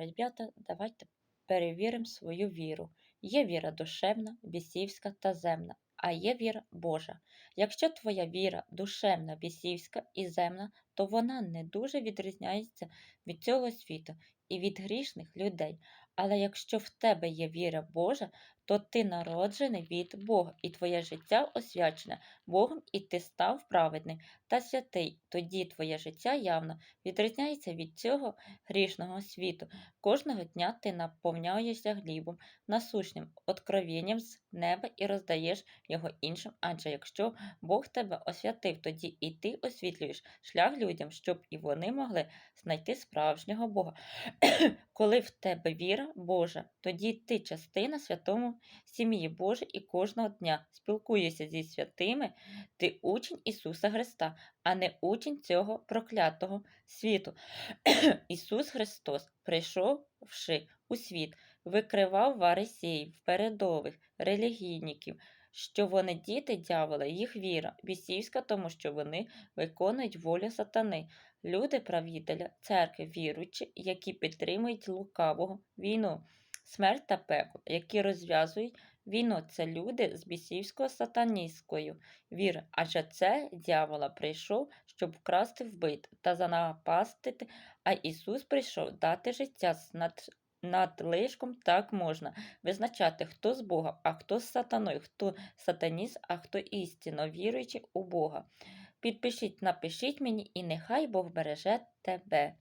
ребята, давайте перевіримо свою віру. Є віра душевна, бісівська та земна, а є віра Божа. Якщо твоя віра душевна, бісівська і земна, то вона не дуже відрізняється від цього світу і від грішних людей. Але якщо в тебе є віра Божа, то ти народжений від Бога, і твоє життя освячене Богом, і ти став праведний та святий. Тоді твоє життя явно відрізняється від цього грішного світу. Кожного дня ти наповняєшся хлібом насущним откровенням з неба і роздаєш його іншим. Адже якщо Бог тебе освятив, тоді і ти освітлюєш шлях людям, щоб і вони могли знайти справжнього Бога. Коли в тебе віра Божа, тоді ти частина святому сім'ї Божої і кожного дня спілкуєшся зі святими, ти учень Ісуса Христа, а не учень цього проклятого світу. Ісус Христос, прийшовши у світ, викривав варисеїв, передових, релігійників, що вони діти дявола, їх віра, бісівська, тому що вони виконують волю сатани, люди правителя, церкви, віруючі, які підтримують лукавого війну, смерть та пекло, які розв'язують війну. Це люди з бісівською сатаністською віри, адже це дявола прийшов, щоб вкрасти вбити та занапастити, а Ісус прийшов дати життя над над лишком так можна визначати, хто з Бога, а хто з сатаною, хто сатаніст, а хто істинно віруючи у Бога. Підпишіть, напишіть мені, і нехай Бог береже тебе.